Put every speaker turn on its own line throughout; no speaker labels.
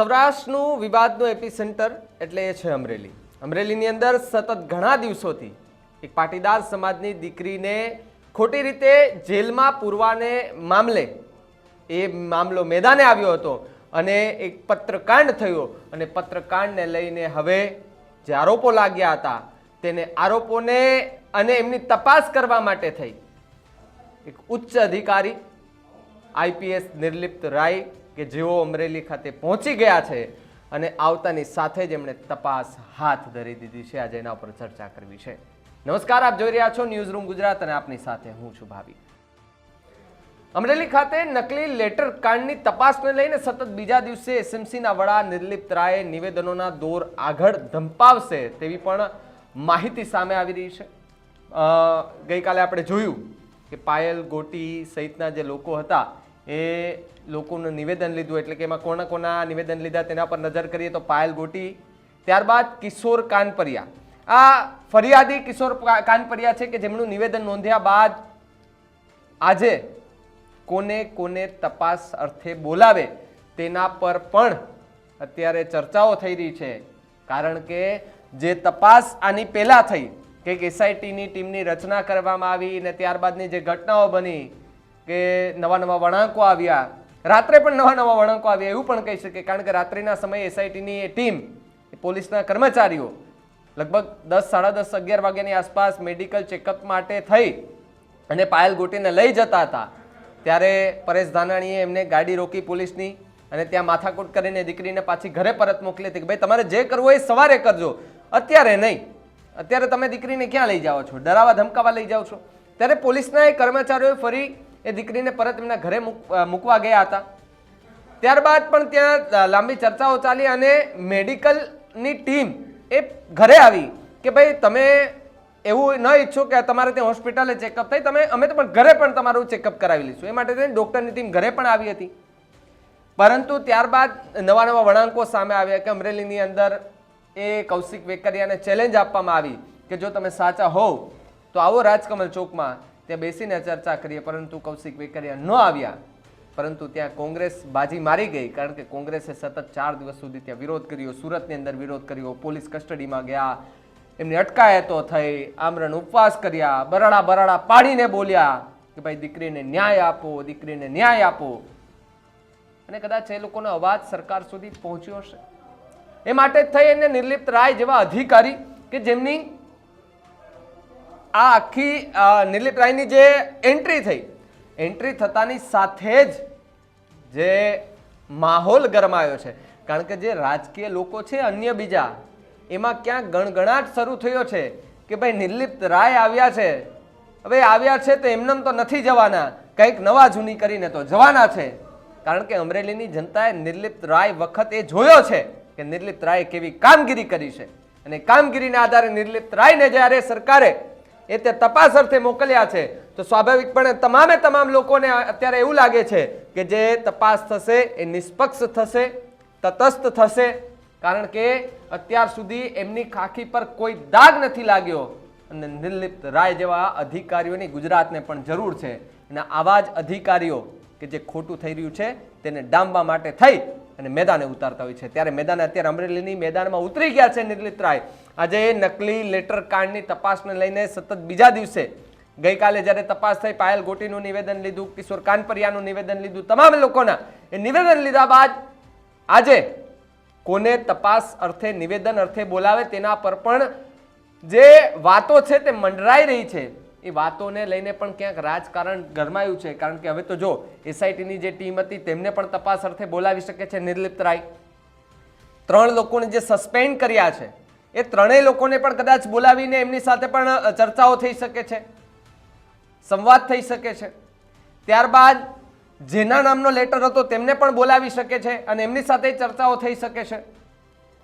સૌરાષ્ટ્રનું વિવાદનું AP centre એટલે એ છે અમરેલી. અમરેલીની અંદર સતત ઘણા દિવસોથી એક પાટીદાર સમાજની દીકરીને ખોટી રીતે જેલમાં પૂરવાને મામલે એ મામલો મેદાને આવ્યો હતો અને એક પત્રકાંડ થયો અને પત્રકાંડને લઈને હવે જે આરોપો લાગ્યા હતા તેને આરોપોને અને એમની તપાસ કરવા માટે થઈ. એક ઉચ્ચ અધિકારી, આઈપીએસ નિર્લિપ્ત રાય કે જેઓ અમરેલી ખાતે પહોંચી ગયા છે અને આવતાની સાથે જ એમણે તપાસ હાથ ધરી દીધી છે. આજે એના ઉપર ચર્ચા કરવી છે. નમસ્કાર, આપ જોઈ રહ્યા છો ન્યૂઝ રૂમ ગુજરાત અને આપની સાથે હું છું ભાવી. અમરેલી ખાતે નકલી લેટર કાંડની તપાસને લઈને સતત બીજા દિવસે એસએમસીના વડા નિર્લિપ્ત રાયે નિવેદનોના દોર આગળ ધંપાવશે તેવી પણ માહિતી સામે આવી રહી છે. ગઈકાલે આપણે જોયું કે પાયલ ગોટી સહિતના જે લોકો હતા એ લોકોનું નિવેદન લીધું, એટલે કે એમાં કોના કોના નિવેદન લીધા તેના પર નજર કરીએ તો પાયલ ગોટી, ત્યારબાદ કિશોર કાનપરિયા. આ ફરિયાદી કિશોર કાનપરિયા છે કે જેમનું નિવેદન નોંધ્યા બાદ આજે કોને કોને તપાસ અર્થે બોલાવે તેના પર પણ અત્યારે ચર્ચાઓ થઈ રહી છે. કારણ કે જે તપાસ આની પહેલાં થઈ, કે એસઆઈટીની ટીમની રચના કરવામાં આવી અને ત્યારબાદની જે ઘટનાઓ બની કે નવા નવા વળાંકો આવ્યા. રાત્રે પણ નવા નવા વળાંકો આવ્યા, એવું પણ કહી શકે કારણ કે રાત્રિના સમયે એસઆઈટીની એ ટીમ પોલીસના કર્મચારીઓ લગભગ દસ, સાડા દસ, અગિયાર વાગ્યાની આસપાસ મેડિકલ ચેકઅપ માટે થઈ અને પાયલ ગોટીને લઈ જતા હતા. ત્યારે પરેશ ધાનાણીએ એમને ગાડી રોકી પોલીસની અને ત્યાં માથાકૂટ કરીને દીકરીને પાછી ઘરે પરત મોકલી હતી કે ભાઈ, તમારે જે કરવું એ સવારે કરજો. અત્યારે નહીં. અત્યારે તમે દીકરીને ક્યાં લઈ જાઓ છો? ડરાવા ધમકાવા લઈ જાઓ છો? ત્યારે પોલીસના એ કર્મચારીઓએ ફરી એ દીકરીને પરત એમના ઘરે મૂક- મૂકવા ગયા હતા. ત્યારબાદ પણ ત્યાં લાંબી ચર્ચાઓ ચાલી અને મેડિકલની ટીમ એ ઘરે આવી કે ભાઈ તમે એવું ન ઈચ્છો કે તમારે ત્યાં હોસ્પિટલે ચેકઅપ થાય. તમે, અમે તો પણ ઘરે પણ તમારું ચેકઅપ કરાવી લઈશું. એ માટે ડૉક્ટરની ટીમ ઘરે પણ આવી હતી. પરંતુ ત્યારબાદ નવા નવા વળાંકો સામે આવ્યા કે અમરેલીની અંદર એ કૌશિક વેકરિયાને ચેલેન્જ આપવામાં આવી કે જો તમે સાચા હોવ, તો આવો રાજકમલ ચોકમાં ત્યાં બેસીને ચર્ચા કરીએ, પરંતુ કૌશિક વેકરિયા ન આવ્યા. પરંતુ ત્યાં કોંગ્રેસ બાજી મારી ગઈ, કારણ કે કોંગ્રેસે સતત ચાર દિવસ સુધી ત્યાં વિરોધ કર્યો, સુરતની અંદર વિરોધ કર્યો, પોલીસ કસ્ટડીમાં ગયા, એમની અટકાયતો થઈ, આમરણ ઉપવાસ કર્યા, બરાડા બરાડા પાડીને બોલ્યા કે ભાઈ દીકરીને ન્યાય આપો, દીકરીને ન્યાય આપો. અને કદાચ એ લોકોનો અવાજ સરકાર સુધી પહોંચ્યો હશે. એ માટે જ થઈ એને નિર્લિપ્ત રાય જેવા અધિકારી કે જેમની આ આખી નિર્લિપ રાયની જે એન્ટ્રી થઈ એન્ટ્રી થતાની સાથે જ જે માહોલ ગરમાયો છે. કારણ કે જે રાજકીય લોકો છે, અન્ય બીજા, એમાં ક્યાંક ગણગણાટ શરૂ થયો છે કે ભાઈ નિર્લિપ્ત રાય આવ્યા છે. હવે આવ્યા છે તો એમને તો નથી જવાના. કંઈક નવા જૂની કરીને તો જવાના છે. કારણ કે અમરેલીની જનતાએ નિર્લિપ્ત રાય વખત એ જોયો છે કે નિર્લિપ્ત રાય કેવી કામગીરી કરી છે. અને કામગીરીના આધારે નિર્લિપ્ત રાયને જ્યારે સરકારે એ તે તપાસ અર્થે મોકલ્યા છે. તો સ્વાભાવિકપણે તમામે તમામ લોકોને અત્યારે એવું લાગે છે કે જે તપાસ થશે એ નિષ્પક્ષ થશે, તટસ્થ થશે, કારણ કે અત્યાર સુધી એમની ખાખી પર કોઈ દાગ નથી લાગ્યો અને નિર્લિપ્ત રાય જેવા અધિકારીઓની ગુજરાતને પણ જરૂર છે. અને આવા જ અધિકારીઓ કે જે ખોટું થઈ રહ્યું છે તેને ડામવા માટે થઈ અને મેદાને ઉતારતા હોય છે. ત્યારે મેદાને અત્યારે અમરેલીની મેદાનમાં ઉતરી ગયા છે નિર્લિત રાય આજે નકલી લેટર કાર્ડની તપાસને લઈને સતત બીજા દિવસે ગઈકાલે જ્યારે તપાસ થઈ, પાયલ ગોટીનું નિવેદન લીધું, કિશોર કાનપરિયાનું નિવેદન લીધું, તમામ લોકોના એ નિવેદન લીધા બાદ આજે કોને તપાસ અર્થે, નિવેદન અર્થે બોલાવે તેના પર પણ જે વાતો છે તે મંડરાઈ રહી છે. એ વાતોને લઈને પણ ક્યાંક રાજકારણ ગરમાયું છે. કારણ કે હવે તો જો, એસઆઈટીની જે ટીમ હતી તેમને પણ તપાસ અર્થે બોલાવી શકે છે નિર્લિપ્ત રાય. ત્રણ લોકોને જે સસ્પેન્ડ કર્યા છે, એ ત્રણેય લોકોને પણ કદાચ બોલાવીને એમની સાથે પણ ચર્ચાઓ થઈ શકે છે, સંવાદ થઈ શકે છે. ત્યારબાદ જેના નામનો લેટર હતો તેમને પણ બોલાવી શકે છે અને એમની સાથે ચર્ચાઓ થઈ શકે છે.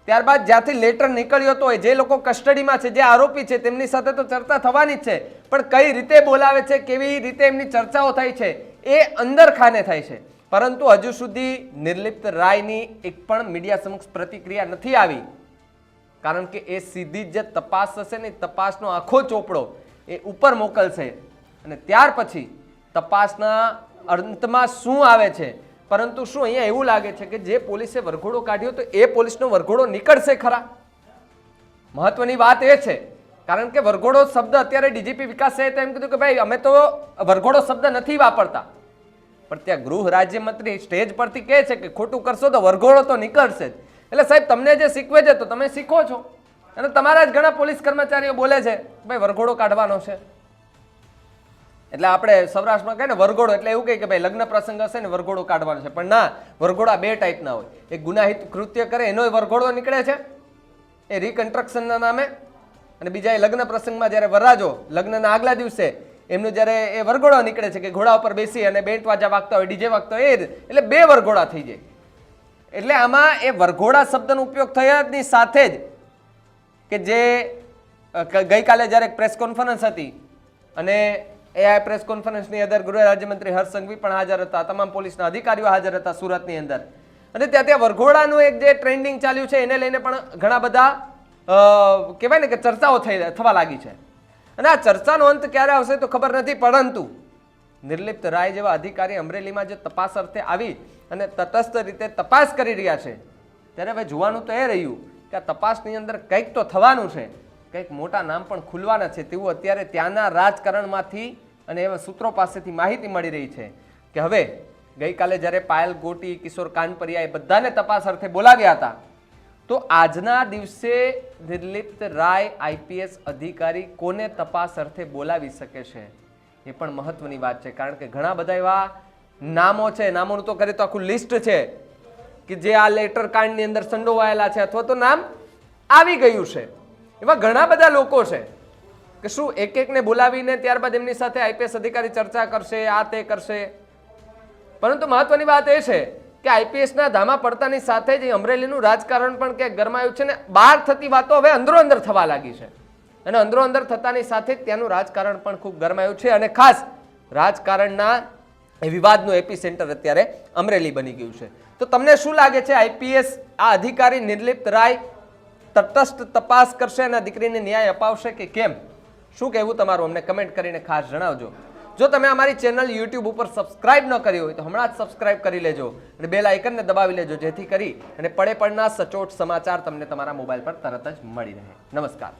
ત્યારબાદ જ્યાંથી લેટર નીકળ્યો હતો જે લોકો કસ્ટડીમાં છે, જે આરોપી છે, તેમની સાથે તો ચર્ચા થવાની જ છે. પણ કઈ રીતે બોલાવે છે, કેવી રીતે એમની ચર્ચાઓ થાય છે, એ અંદર ખાને થાય છે. પરંતુ હજુ સુધી નિર્લિપ્ત રાયની એક પણ મીડિયા સમક્ષ પ્રતિક્રિયા નથી આવી. કારણ કે એ સીધી જ જે તપાસ થશે ને તપાસનો આખો ચોપડો એ ઉપર મોકલશે. અને ત્યાર પછી તપાસના અંતમાં શું આવે છે પરંતુ શું અહીંયા એવું લાગે છે કે જે પોલીસે વરઘોડો કાઢ્યો તો એ પોલીસનો વરઘોડો નીકળશે ખરા? મહત્વની વાત એ છે, કારણ કે વરઘોડો શબ્દ અત્યારે ડીજીપી વિકાસ સાહેબ એમ કીધું કે ભાઈ, અમે તો વરઘોડો શબ્દ નથી વાપરતા. પણ ત્યાં ગૃહ રાજ્યમંત્રી સ્ટેજ પરથી કહે છે કે ખોટું કરશો તો વરઘોડો તો નીકળશે જ. એટલે સાહેબ, તમને જે શીખવે છે તો તમે શીખો છો. અને તમારા જ ઘણા પોલીસ કર્મચારીઓ બોલે છે, ભાઈ, વરઘોડો કાઢવાનો છે. એટલે આપણે સૌરાષ્ટ્રમાં કહે ને વરઘોડો, એટલે એવું કહે કે ભાઈ, લગ્ન પ્રસંગ હશે ને વરઘોડો કાઢવાનો છે. પણ ના, વરઘોડા બે ટાઈપના હોય. એક ગુનાહિત કૃત્ય કરે, એનો વરઘોડો નીકળે છે. એ રિકન્સ્ટ્રક્શનના નામે. અને બીજા એ લગ્ન પ્રસંગમાં જ્યારે વરરાજો, લગ્નના આગલા દિવસે, એમનું જ્યારે એ વરઘોડો નીકળે છે કે ઘોડા ઉપર બેસી અને બેન્ટ વાજા વાગતા હોય, ડીજે વાગતા હોય, એ એટલે બે વરઘોડા થઈ જાય. એટલે આમાં એ વરઘોડા શબ્દનો ઉપયોગ થયાની સાથે જ. કે જે ગઈકાલે જ્યારે પ્રેસ કોન્ફરન્સ હતી અને એ આ પ્રેસ કોન્ફરન્સની અંદર ગૃહ રાજ્યમંત્રી હર્ષ સંઘવી પણ હાજર હતા. તમામ પોલીસના અધિકારીઓ હાજર હતા સુરતની અંદર. અને ત્યાં ત્યાં વરઘોડાનું એક જે ટ્રેન્ડિંગ ચાલ્યું છે, એને લઈને પણ ઘણા બધા કહેવાય ને કે ચર્ચાઓ થઈ, થવા લાગી છે. અને આ ચર્ચાનો અંત ક્યારે આવશે તો ખબર નથી, પરંતુ નિર્લિપ્ત રાય જેવા અધિકારી અમરેલીમાં જે તપાસ અર્થે આવી અને તટસ્થ રીતે તપાસ કરી રહ્યા છે, ત્યારે હવે જોવાનું તો એ રહ્યું કે આ તપાસની અંદર કંઈક તો થવાનું છે. કંઈક મોટા નામ પણ ખુલવાના છે. તેવું અત્યારે ત્યાંના રાજકારણમાંથી અને એવા સૂત્રો પાસેથી માહિતી મળી રહી છે કે હવે ગઈકાલે જ્યારે પાયલ ગોટી, કિશોર કાનપરિયા એ બધાને તપાસ અર્થે બોલાવ્યા હતા, તો આજના દિવસે નિર્લિપ્ત રાય, આઈપીએસ અધિકારી કોને તપાસ અર્થે બોલાવી શકે છે? એ પણ મહત્વની વાત છે, કારણ કે ઘણા બધા એવા નામો છે, નામોનું તો કરીએ તો આખું લિસ્ટ છે, કે જે આ લેટર કાંડની અંદર સંડોવાયેલા છે, અથવા તો નામ આવી ગયું છે. એવા ઘણા બધા લોકો છે. કે શું એક એકને બોલાવીને ત્યારબાદ એમની સાથે આઈપીએસ અધિકારી ચર્ચા કરશે, આ તે કરશે? પરંતુ મહત્વની વાત એ છે કે આઈપીએસના ધામા પડતાની સાથે જ અમરેલીનું રાજકારણ પણ ક્યાંક ગરમાયું છે ને બહાર થતી વાતો હવે અંદરો અંદર થવા લાગી છે. અને અંદરો અંદર થતાની સાથે જ ત્યાંનું રાજકારણ પણ ખૂબ ગરમાયું છે અને ખાસ રાજકારણના એ વિવાદનું એપી સેન્ટર અત્યારે અમરેલી બની ગયું છે. તો તમને શું લાગે છે આઈપીએસ આ અધિકારી નિર્લિપ્ત રાય તટસ્થ તપાસ કરશે અને દીકરીને ન્યાય અપાવશે કે કેમ? શું કહેવું તમારું? અમને કમેન્ટ કરીને ખાસ જણાવજો. જો તમે અમારી ચેનલ યુટ્યુબ ઉપર સબસ્ક્રાઇબ ન કરી હોય તો હમણાં જ સબસ્ક્રાઇબ કરી લેજો અને બેલ આઇકનને દબાવી લેજો, જેથી કરી અને પડે પડના સચોટ સમાચાર તમને તમારા મોબાઈલ પર તરત જ મળી રહે. નમસ્કાર.